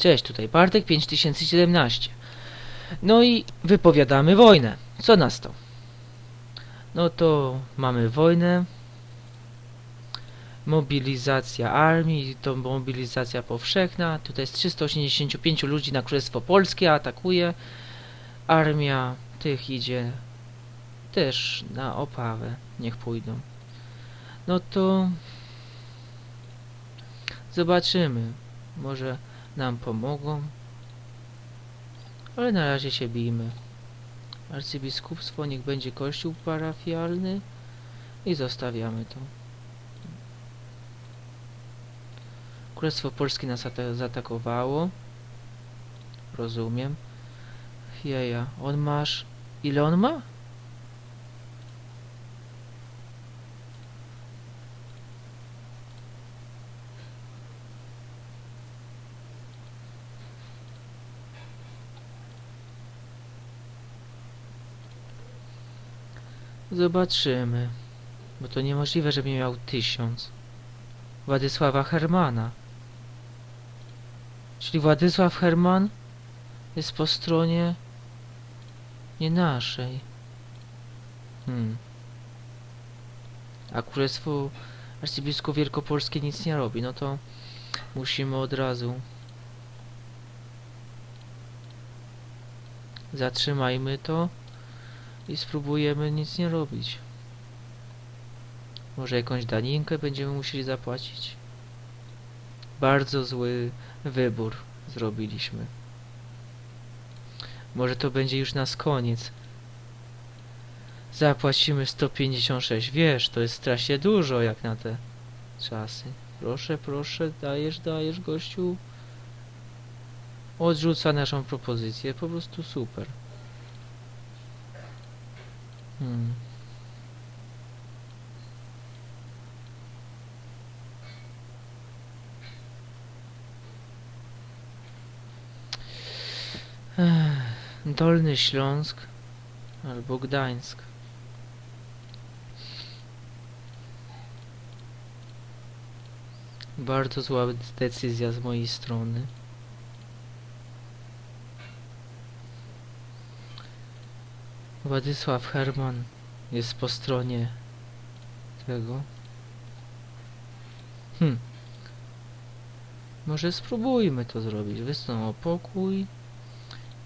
Cześć, tutaj Bartek 5017. No i wypowiadamy wojnę. Co nas to? No to mamy wojnę. Mobilizacja armii, to mobilizacja powszechna. Tutaj jest 385 ludzi na Królestwo Polskie atakuje. Armia tych idzie też na opawę. Niech pójdą. No to zobaczymy. Może nam pomogą. Ale na razie się bijmy. Arcybiskupstwo niech będzie kościół parafialny i zostawiamy to. Królestwo Polskie nas ata- zaatakowało. Rozumiem. Jeja, on masz... Ile on ma? Zobaczymy. Bo to niemożliwe, żeby miał tysiąc. Władysława Hermana. Czyli Władysław Herman jest po stronie nie naszej. Hmm. A Królestwo Arcybiskup Wielkopolskie nic nie robi, no to musimy od razu zatrzymajmy to i spróbujemy nic nie robić. Może jakąś daninkę będziemy musieli zapłacić. Bardzo zły wybór zrobiliśmy. Może to będzie już nas koniec. Zapłacimy 156. Wiesz, to jest strasznie dużo jak na te czasy. Proszę, proszę, dajesz, dajesz, gościu. Odrzuca naszą propozycję. Po prostu super. Hmm. Dolny Śląsk albo Gdańsk. Bardzo zła decyzja z mojej strony. Władysław Herman jest po stronie tego. Hm. Może spróbujmy to zrobić. Wysną o pokój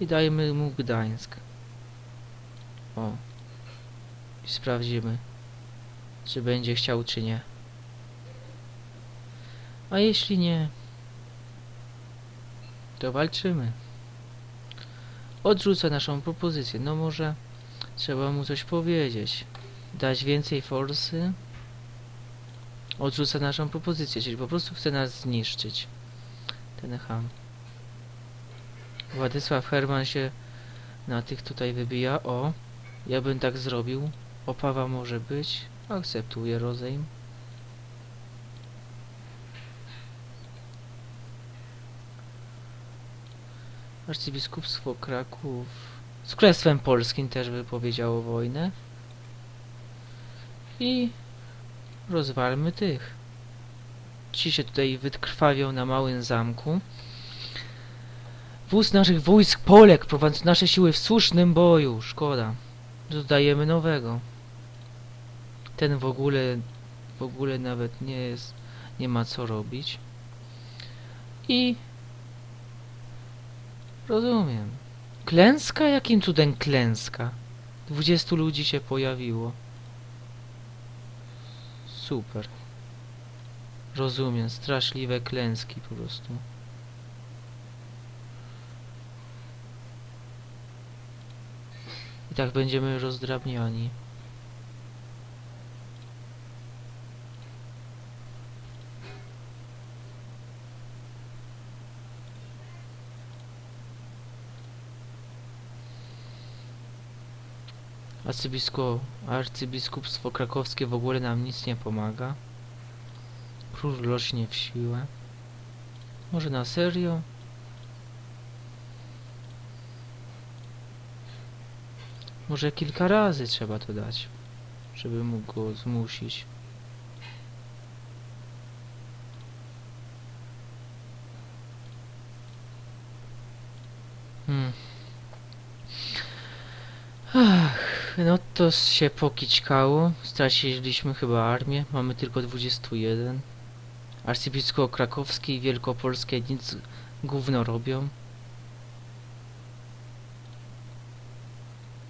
i dajmy mu Gdańsk. O. I sprawdzimy, czy będzie chciał, czy nie. A jeśli nie, to walczymy. Odrzuca naszą propozycję. No może trzeba mu coś powiedzieć. Dać więcej forsy. Odrzuca naszą propozycję, czyli po prostu chce nas zniszczyć. Ten ham. Władysław Herman się na tych tutaj wybija. O, ja bym tak zrobił. Opawa może być. Akceptuję rozejm. Arcybiskupstwo Kraków z Królestwem Polskim też wypowiedziało wojnę. I rozwalmy tych. Ci się tutaj wytrwawią na małym zamku. Wóz naszych wojsk Polek prowadząc nasze siły w słusznym boju. Szkoda. Dodajemy nowego. Ten w ogóle w ogóle nawet nie jest nie ma co robić. I rozumiem. Klęska? Jakim cudem klęska? 20 ludzi się pojawiło. Super. Rozumiem, straszliwe klęski po prostu. I tak będziemy rozdrabniani. Arcybiskup, arcybiskupstwo krakowskie w ogóle nam nic nie pomaga. Król rośnie w siłę. Może na serio? Może kilka razy trzeba to dać, żeby mógł go zmusić. Hmm. Ach, no to się pokićkało. Straciliśmy chyba armię. Mamy tylko 21. Arcybiskup krakowski i wielkopolskie nic gówno robią.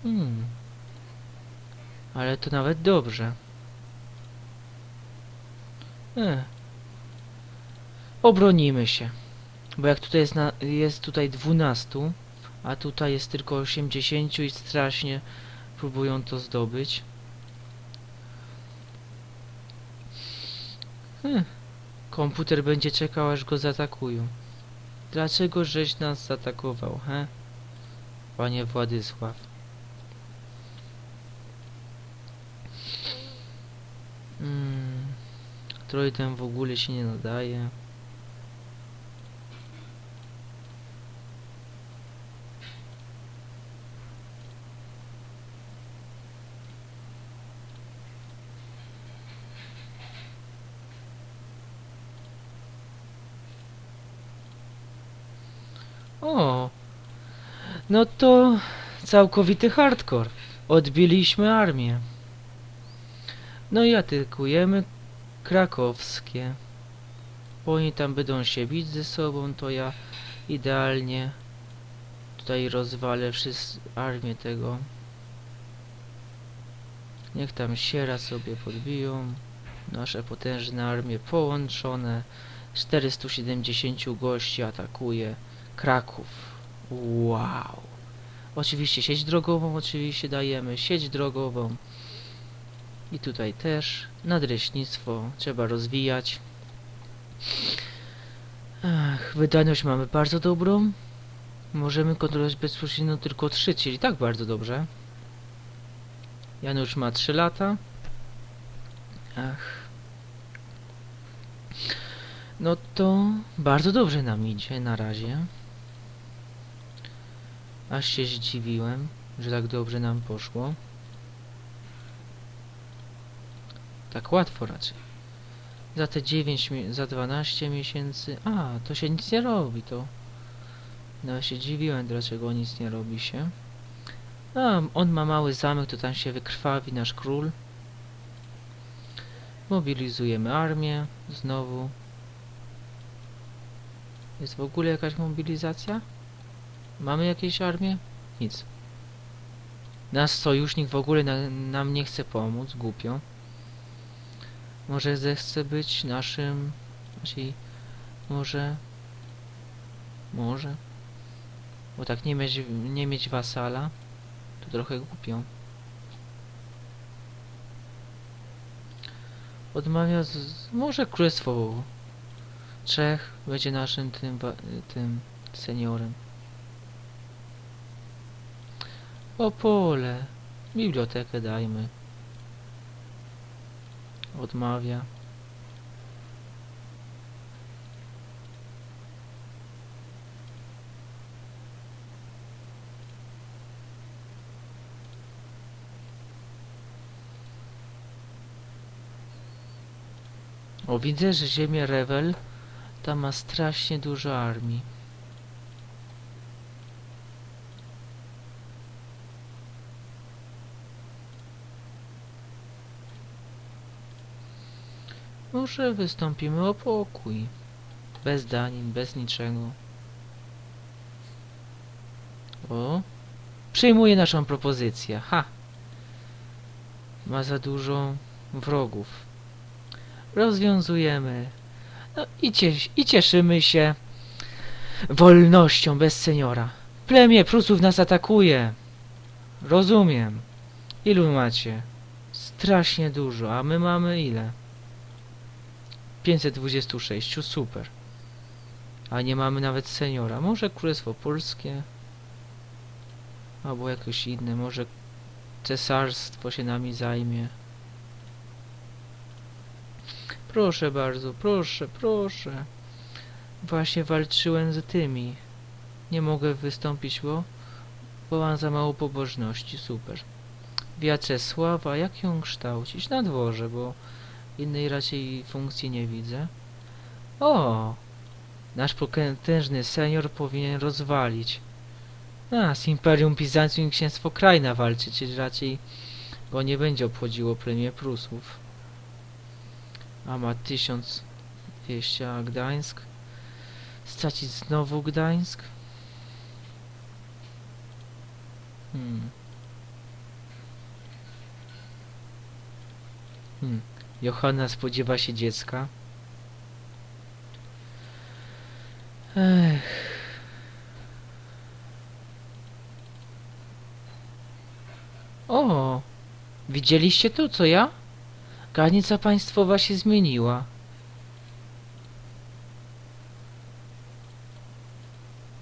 Hmm. Ale to nawet dobrze. Eh. Obronimy się. Bo jak tutaj jest, na, jest tutaj 12, a tutaj jest tylko 80 i strasznie próbują to zdobyć. Hmm. Komputer będzie czekał aż go zaatakują. Dlaczego żeś nas zaatakował, he? Panie Władysław. Hmm. Trojdem w ogóle się nie nadaje. O, no to całkowity hardcore. Odbiliśmy armię. No i atykujemy krakowskie. Bo oni tam będą się bić ze sobą, to ja idealnie tutaj rozwalę wszyst armię tego. Niech tam siera sobie podbiją. Nasze potężne armie połączone. 470 gości atakuje Kraków. Wow. Oczywiście sieć drogową, oczywiście dajemy sieć drogową. I tutaj też nadleśnictwo trzeba rozwijać. Ach, wydajność mamy bardzo dobrą. Możemy kontrolować bezpośrednio tylko 3, czyli tak bardzo dobrze. Janusz ma 3 lata. Ach. No to bardzo dobrze nam idzie na razie. Aż się zdziwiłem, że tak dobrze nam poszło. Tak łatwo raczej. Za te 9, mi- za 12 miesięcy... A, to się nic nie robi, to... No się dziwiłem, dlaczego nic nie robi się. A, on ma mały zamek, to tam się wykrwawi nasz król. Mobilizujemy armię, znowu. Jest w ogóle jakaś mobilizacja? Mamy jakieś armię? Nic. Nasz sojusznik w ogóle na, nam nie chce pomóc, głupio. Może zechce być naszym... Znaczy, może... Może... Bo tak nie mieć, nie mieć wasala, to trochę głupio. Odmawia z, może królestwo Czech będzie naszym tym, tym seniorem. Opole. Bibliotekę dajmy. Odmawia. O, widzę, że ziemię Rewel tam ma strasznie dużo armii. Może wystąpimy o pokój. Bez danin, bez niczego. O. Przyjmuje naszą propozycję. Ha! Ma za dużo wrogów. Rozwiązujemy. No i, cies i cieszymy się wolnością bez seniora. Plemię Prusów nas atakuje. Rozumiem. Ilu macie? Strasznie dużo, a my mamy ile? 526, super. A nie mamy nawet seniora. Może Królestwo Polskie? Albo jakieś inne, może cesarstwo się nami zajmie. Proszę bardzo, proszę, proszę. Właśnie walczyłem z tymi. Nie mogę wystąpić, bo, bo mam za mało pobożności. Super. Wiaczesława, jak ją kształcić? Na dworze, bo innej raczej funkcji nie widzę. O! Nasz potężny senior powinien rozwalić A, z Imperium Bizancjum i Księstwo Krajna walczy, czyli raczej go nie będzie obchodziło plemię Prusów. A ma 1200, a Gdańsk? Stracić znowu Gdańsk? Hmm. Hmm. Johanna spodziewa się dziecka. Ech. O! Widzieliście to, co ja? Granica państwowa się zmieniła.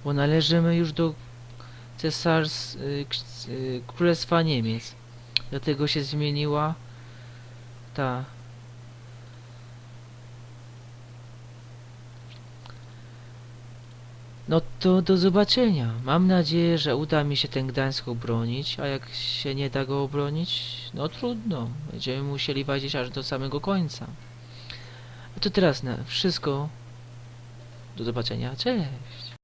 Bo należymy już do cesars... y, y, Królestwa Niemiec. Dlatego się zmieniła ta... No to do zobaczenia. Mam nadzieję, że uda mi się ten Gdańsk obronić, a jak się nie da go obronić, no trudno. Będziemy musieli walczyć aż do samego końca. A to teraz na wszystko. Do zobaczenia. Cześć.